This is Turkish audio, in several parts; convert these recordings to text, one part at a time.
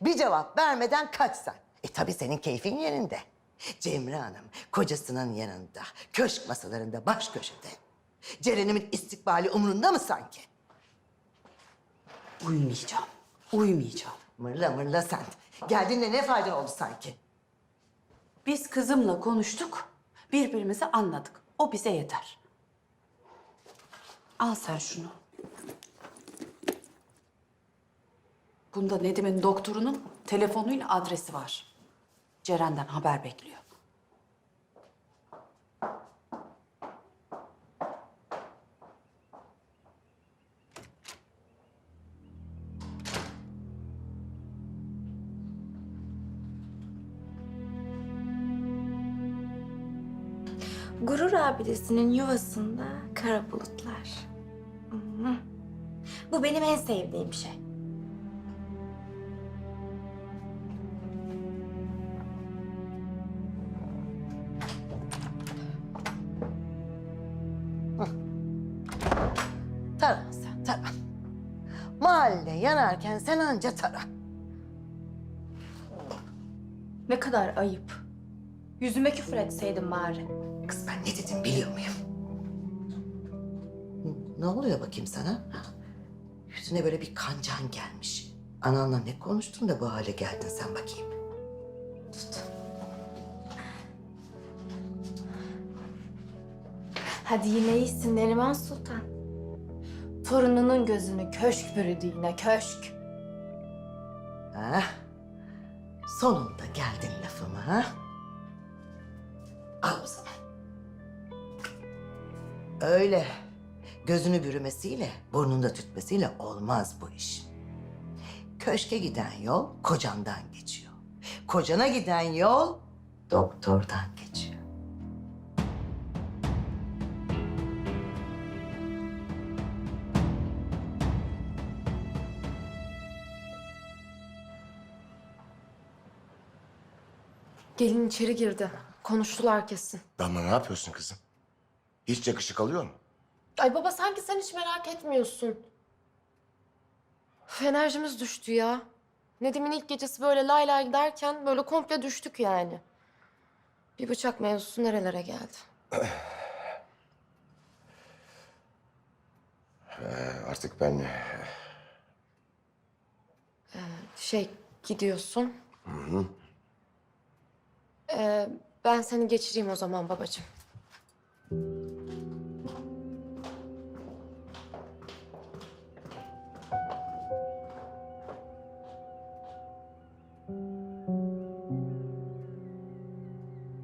Bir cevap vermeden kaçsan. E tabii senin keyfin yerinde. Cemre Hanım kocasının yanında, köşk masalarında baş köşede. Ceren'imin istikbali umrunda mı sanki? Uyumayacağım. Uyumayacağım. Mırla mırla sen. Geldiğinde ne faydan oldu sanki? Biz kızımla konuştuk. Birbirimizi anladık. O bize yeter. Al sen şunu. Bunda Nedim'in doktorunun telefonuyla adresi var. Ceren'den haber bekliyor. Gurur abidesinin yuvasında kara bulutlar. Bu benim en sevdiğim şey. Yanarken sen anca tara. Ne kadar ayıp. Yüzüme küfür etseydin bari. Kız ben ne dedim biliyor muyum? Ne oluyor bakayım sana? ha? Yüzüne böyle bir kancan gelmiş. Ananla ne konuştun da bu hale geldin sen bakayım. Tut. Hadi yine iyisin Neriman Sultan. Torununun gözünü köşk bürüdü yine köşk. Ha? Sonunda geldin lafıma ha? Al o zaman. Öyle. Gözünü bürümesiyle, burnunda tütmesiyle olmaz bu iş. Köşke giden yol kocandan geçiyor. Kocana giden yol doktordan geçiyor. Gelin içeri girdi. Konuştular kesin. Damla ne yapıyorsun kızım? Hiç yakışık alıyor mu? Ay baba sanki sen hiç merak etmiyorsun. Üf, enerjimiz düştü ya. Nedim'in ilk gecesi böyle lay lay derken böyle komple düştük yani. Bir bıçak mevzusu nerelere geldi? Ee, artık ben... Şey gidiyorsun. Ee, ben seni geçireyim o zaman babacığım.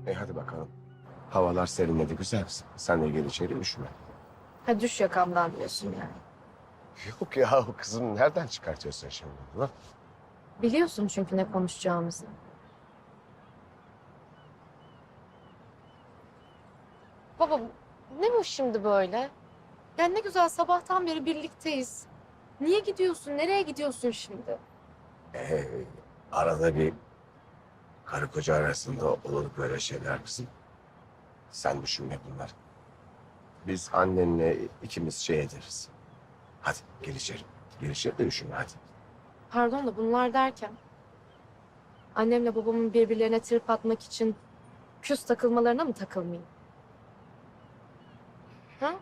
E hadi bakalım. Havalar serinledi güzel. Sen de gel içeri üşüme. Ha düş yakamdan diyorsun yani. Yok ya kızım nereden çıkartıyorsun şimdi bunu? Biliyorsun çünkü ne konuşacağımızı. Baba ne bu şimdi böyle? Ya ne güzel sabahtan beri birlikteyiz. Niye gidiyorsun? Nereye gidiyorsun şimdi? Ee, arada bir karı koca arasında olur böyle şeyler kızım. Sen düşünme bunlar. Biz annenle ikimiz şey ederiz. Hadi gel içeri. Gel içeri de üşüme hadi. Pardon da bunlar derken... Annemle babamın birbirlerine trip atmak için küs takılmalarına mı takılmayayım? Ha?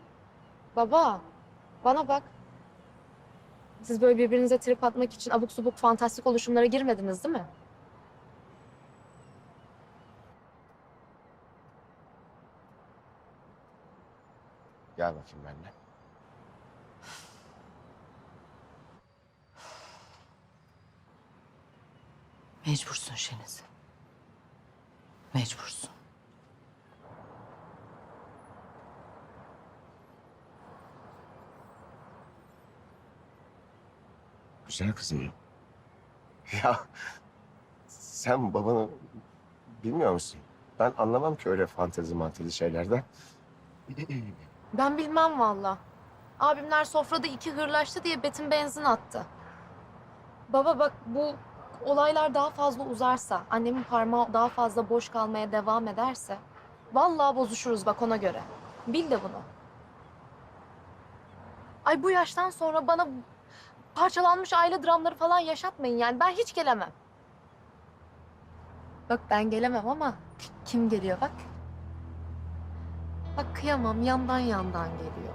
Baba, bana bak. Siz böyle birbirinize trip atmak için abuk subuk fantastik oluşumlara girmediniz değil mi? Gel bakayım benimle. Mecbursun Şeniz. Mecbursun. Güzel kızım. Ya sen babanı bilmiyor musun? Ben anlamam ki öyle fantezi mantezi şeylerden. Ben bilmem valla. Abimler sofrada iki hırlaştı diye Betim benzin attı. Baba bak bu olaylar daha fazla uzarsa, annemin parmağı daha fazla boş kalmaya devam ederse... ...vallahi bozuşuruz bak ona göre. Bil de bunu. Ay bu yaştan sonra bana parçalanmış aile dramları falan yaşatmayın yani. Ben hiç gelemem. Bak ben gelemem ama kim geliyor bak. Bak kıyamam yandan yandan geliyor.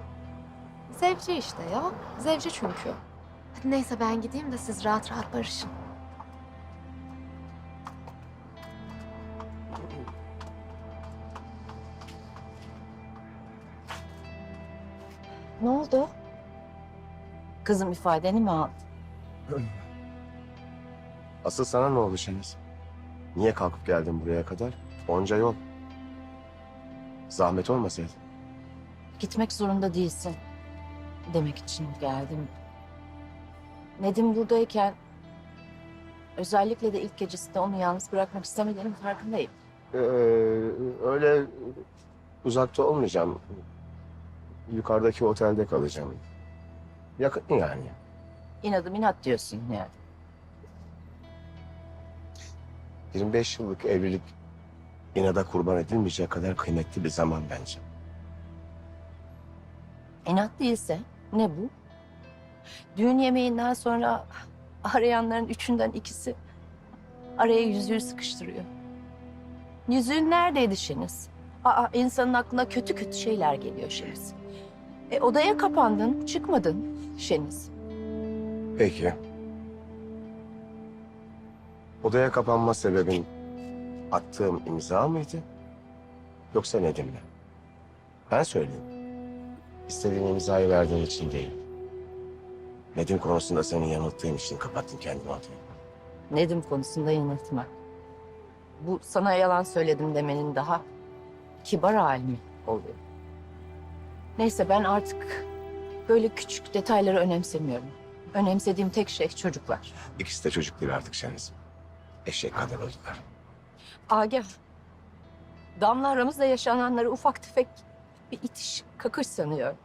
Zevci işte ya. Zevci çünkü. Hadi neyse ben gideyim de siz rahat rahat barışın. Ne oldu? Kızım ifadeni mi aldı? Asıl sana ne oldu Şeniz? Niye kalkıp geldin buraya kadar? Onca yol. Zahmet olmasaydı. Gitmek zorunda değilsin. Demek için geldim. Nedim buradayken özellikle de ilk gecesinde onu yalnız bırakmak istemediğinin farkındayım. Ee, öyle uzakta olmayacağım. Yukarıdaki otelde kalacağım. Yakın yani. İnadım inat diyorsun yani. 25 yıllık evlilik inada kurban edilmeyecek kadar kıymetli bir zaman bence. İnat değilse ne bu? Düğün yemeğinden sonra arayanların üçünden ikisi araya yüzüğü sıkıştırıyor. Yüzüğün neredeydi Şeniz? Aa, insanın aklına kötü kötü şeyler geliyor Şeniz. E, odaya kapandın, çıkmadın Şeniz. Peki. Odaya kapanma sebebin attığım imza mıydı? Yoksa Nedim mi? Ben söyleyeyim. İstediğin imzayı verdiğin için değil. Nedim konusunda seni yanılttığım için kapattım kendimi odaya. Nedim konusunda yanıltma. Bu sana yalan söyledim demenin daha kibar hali mi oluyor? Neyse ben artık böyle küçük detayları önemsemiyorum. Önemsediğim tek şey çocuklar. İkisi de çocuk değil artık Şeniz. Eşek kadar oldular. Agah, Damla aramızda yaşananları ufak tefek bir itiş, kakış sanıyor.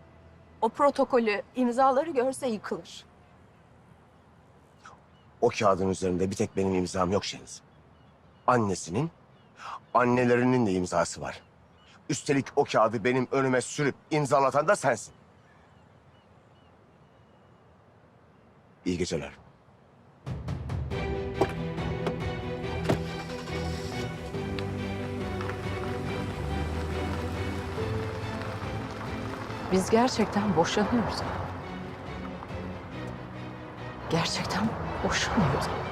O protokolü, imzaları görse yıkılır. O kağıdın üzerinde bir tek benim imzam yok Şeniz. Annesinin, annelerinin de imzası var. Üstelik o kağıdı benim önüme sürüp imzalatan da sensin. İyi geceler. Biz gerçekten boşanıyoruz. Gerçekten boşanıyoruz.